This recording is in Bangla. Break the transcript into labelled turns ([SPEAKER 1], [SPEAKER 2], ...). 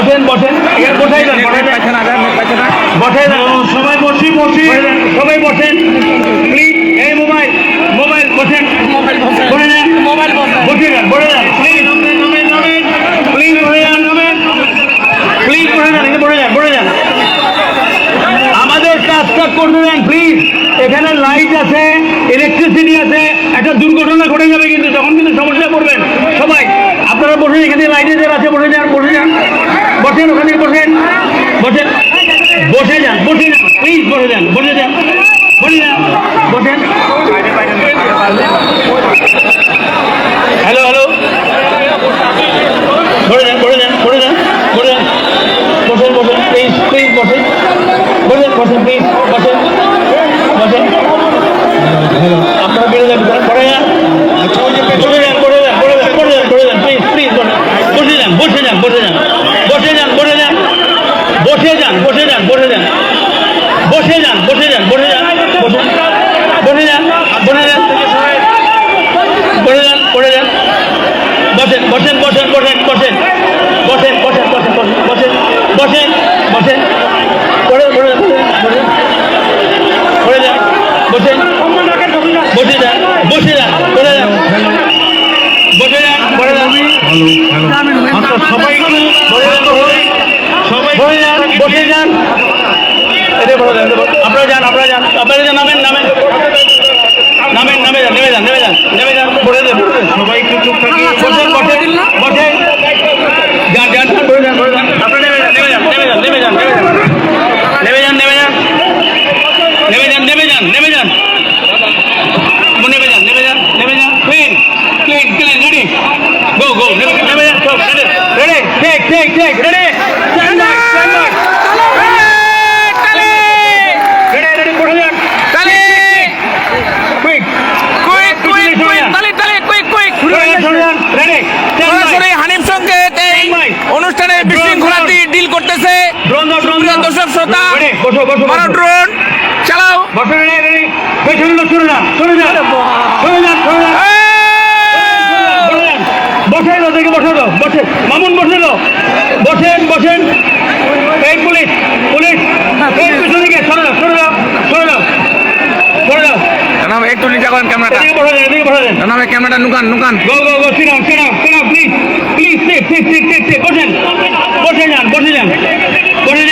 [SPEAKER 1] বসেন বসেন। এখানে বসাই দেন না দেন সবাই বসি বসি। সবাই বসেন। প্লিজ এই মোবাইল মোবাইল বসেন। মোবাইল বসেন।
[SPEAKER 2] মোবাইল বসেন।
[SPEAKER 1] বসে দেন বসে দেন প্লিজ প্লিজ বসে যান নামেন। প্লিজ বসে যান এখানে বসে যান বসে যান। আমাদের কাজটা করতে দেন প্লিজ এখানে লাইট আছে ইলেকট্রিসিটি আছে। একটা দুর্ঘটনা ঘটে যাবে কিন্তু তখন কিন্তু সমস্যা পড়বেন। সবাই আপনারা বসে এখানে লাইটের আছে বসে যান বসে যান। বসেন, ওখানে বসেন। বসেন বসে যান বসে যান প্লিজ বসে যান বসে যান বসে যান বসেন আচ্ছা সবাই সবাই বসে যান। আপনারা যান আপনারা যান আপনারা যান নামেন নামেন। নামেন নামে যান নেমে যান নেমে যান নেমে যান বসে যান। সবাই একটু চুপ থাকি। বসেন বসেন বসেন যান যান যান বসে যান।
[SPEAKER 2] বিশৃঙ্খলা ডিল করতেছে। দর্শক শ্রোতা মারো ড্রোন চালাও।
[SPEAKER 1] বসেন ওদেরকে বসে দাও বসে মামুন বসে দাও বসেন বসেন। এই পুলিশ পুলিশ। এই পিছনে গিয়ে সরে দাও সরে দাও সরে দাও সরে দাও
[SPEAKER 2] একটু নিচে করেন ক্যামেরাটা। ক্যামেরাটা নুকান নুকান।
[SPEAKER 1] গো গো গো সিনাম সিনাম সিনাম প্লিজ প্লিজ প্লিজ প্লিজ যান পড়তে যান পড়ে যান